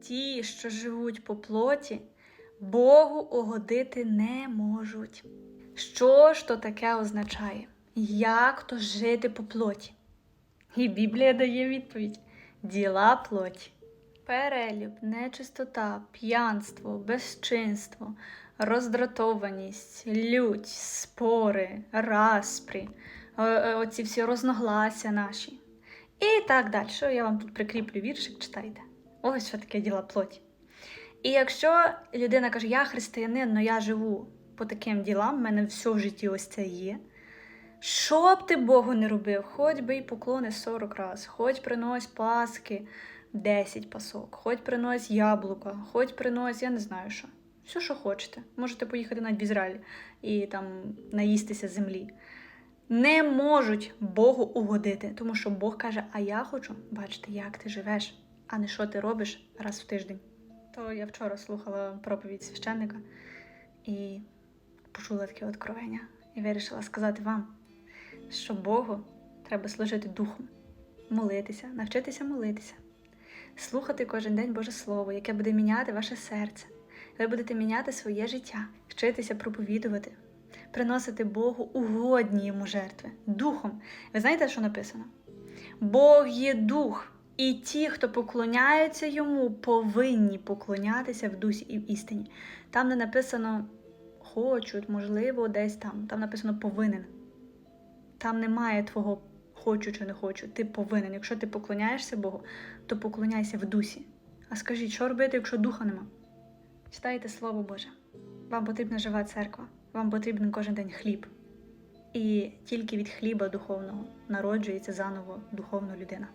Ті, що живуть по плоті, Богу угодити не можуть. Що ж то таке означає? Як то жити по плоті? І Біблія дає відповідь: діла плоті. Перелюб, нечистота, п'янство, безчинство, роздратованість, лють, спори, распрі, е, е, оці всі розноглася наші. І так далі. Я вам тут прикріплю віршик, читайте. Ось що таке діла плоті. І якщо людина каже, я християнин, але я живу по таким ділам, в мене все в житті ось це є. Що б ти Богу не робив, хоч би й поклони 40 раз, хоч принось паски 10 пасок, хоч принось яблука, хоч принось, я не знаю що. Все, що хочете. Можете поїхати навіть в Ізраїль і там наїстися землі. Не можуть Богу угодити, тому що Бог каже: А я хочу бачити, як ти живеш, а не що ти робиш раз в тиждень. То я вчора слухала проповідь священника і почула таке откровення. І вирішила сказати вам, що Богу треба служити духом, молитися, навчитися молитися, слухати кожен день Боже Слово, яке буде міняти ваше серце. Ви будете міняти своє життя, вчитися проповідувати, приносити Богу угодні йому жертви духом. Ви знаєте, що написано? Бог є дух, і ті, хто поклоняються йому, повинні поклонятися в дусі і в істині. Там не написано хочуть, можливо, десь там. Там написано повинен. Там немає твого хочу чи не хочу. Ти повинен. Якщо ти поклоняєшся Богу, то поклоняйся в дусі. А скажіть, що робити, якщо духа нема? Читайте Слово Боже. Вам потрібна жива церква, вам потрібен кожен день хліб. І тільки від хліба духовного народжується заново духовна людина.